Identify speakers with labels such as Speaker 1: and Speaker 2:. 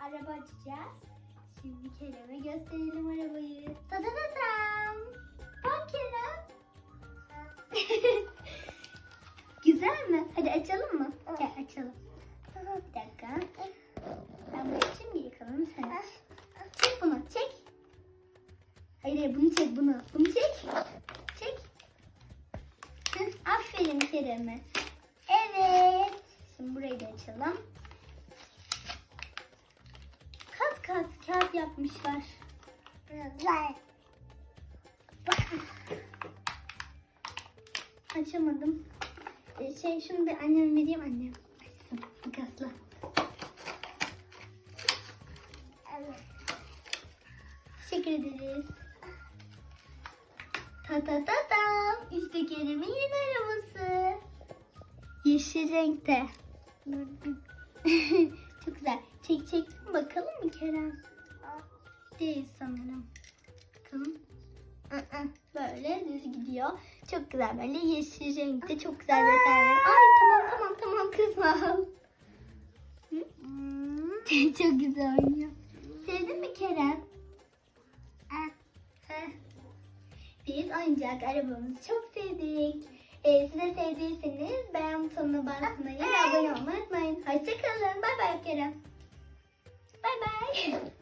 Speaker 1: araba açacağız. Şimdi Kerem'e gösterelim arabayı. Ta ta ta tam. Bak Kerem. Güzel mi? Hadi açalım mı? Gel açalım. Bir dakika. Ben bunu açayım bir yakalım sen aç. Çek bunu çek. Hayır hayır bunu çek bunu. Bunu çek. Çek. Aferin Kerem'e. Yapmışlar.
Speaker 2: Güzel.
Speaker 1: Açamadım. Ee, şey şunu da anneme vereyim annem. Açsın makasla.
Speaker 2: Evet.
Speaker 1: Teşekkür ederiz. Ta ta ta tam. İşte Kerem'in yeni arabası. Yeşil renkte. Çok güzel. Çek çek bakalım mı Kerem? Değil sanırım. Bakalım. Böyle düz gidiyor. Çok güzel böyle yeşil renkte çok güzel desenler. Ay tamam tamam tamam kızma. Çok güzel oynuyor. Sevdin mi Kerem? Biz oyuncak arabamızı çok sevdik. Ee, siz de sevdiyseniz beğen butonuna basmayı ve abone olmayı unutmayın. Hoşçakalın. Bay bay Kerem. Bay bay.